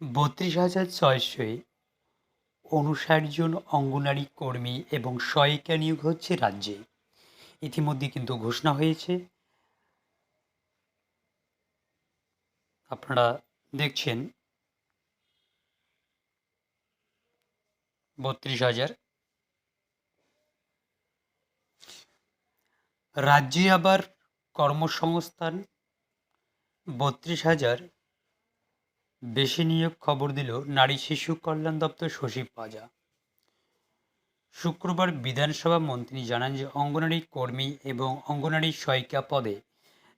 বত্রিশ হাজার ছয়শোয় উনষাট জন অঙ্গনারী কর্মী এবং সহায়িকা নিয়োগ হচ্ছে রাজ্যে। ইতিমধ্যে কিন্তু ঘোষণা হয়েছে। আপনারা দেখছেন বত্রিশ হাজার। রাজ্যে আবার কর্মসংস্থান বত্রিশ হাজার। বেশি নিয়োগ খবর দিল নারী শিশু কল্যাণ দপ্তর সচিব পাজা। শুক্রবার বিধানসভা মন্ত্রী জানান যে অঙ্গনারী কর্মী এবং অঙ্গনারী সহায়িকা পদে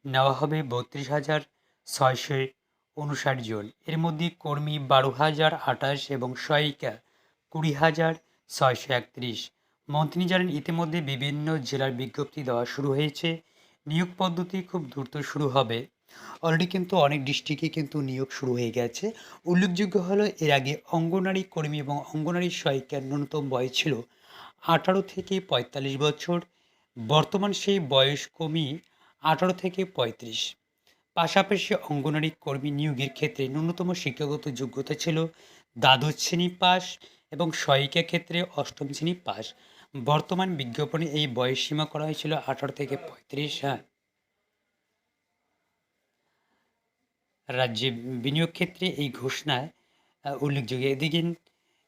নেওয়া হবে বত্রিশ হাজার ছয়শো উনষাট জন। এর মধ্যে কর্মী বারো হাজার আঠাশ এবং সহায়িকা কুড়ি হাজার ছয়শো একত্রিশ। মন্ত্রী জানান, ইতিমধ্যে বিভিন্ন জেলার বিজ্ঞপ্তি দেওয়া শুরু হয়েছে। নিয়োগ পদ্ধতি খুব দ্রুত শুরু হবে। অলরেডি কিন্তু অনেক ডিস্ট্রিক্টে কিন্তু নিয়োগ শুরু হয়ে গেছে। উল্লেখযোগ্য হলো, এর আগে অঙ্গনারী কর্মী এবং অঙ্গনারী সহায়িকার ন্যূনতম বয়স ছিল আঠারো থেকে পঁয়তাল্লিশ বছর। বর্তমান সেই বয়স কমিয়ে আঠারো থেকে পঁয়ত্রিশ। পাশাপাশি অঙ্গনারী কর্মী নিয়োগের ক্ষেত্রে ন্যূনতম শিক্ষাগত যোগ্যতা ছিল দ্বাদশ শ্রেণি পাস এবং সহায়িকা ক্ষেত্রে অষ্টম শ্রেণি পাস বর্তমান বিজ্ঞাপনে এই বয়স সীমা করা হয়েছিল আঠারো থেকে পঁয়ত্রিশ হ্যাঁ। রাজ্যে বিনিয়োগ ক্ষেত্রে এই ঘোষণায় উল্লেখযোগ্য। এদিকে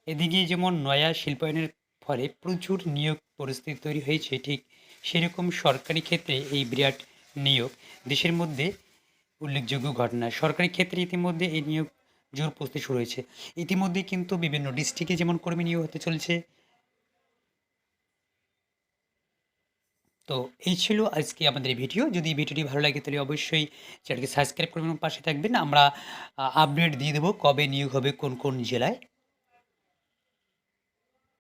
এদিকে যেমন নয়া শিল্পায়নের ফলে প্রচুর নিয়োগ পরিস্থিতি তৈরি হয়েছে, ঠিক সেরকম সরকারি ক্ষেত্রে এই বিরাট নিয়োগ দেশের মধ্যে উল্লেখযোগ্য ঘটনা। সরকারি ক্ষেত্রে ইতিমধ্যে এই নিয়োগ জোর প্রস্তুতি শুরু হয়েছে। ইতিমধ্যে কিন্তু বিভিন্ন ডিস্ট্রিক্টে যেমন কর্মী নিয়োগ হতে চলছে তো এই ছিল আজকে আমাদের ভিডিও। যদি ভিডিওটি ভালো লাগে, তাহলে অবশ্যই চ্যানেলকে সাবস্ক্রাইব করবেন পাশে থাকবেন। আমরা আপডেট দিয়ে দেবো কবে নিয়োগ হবে কোন কোন জেলায়।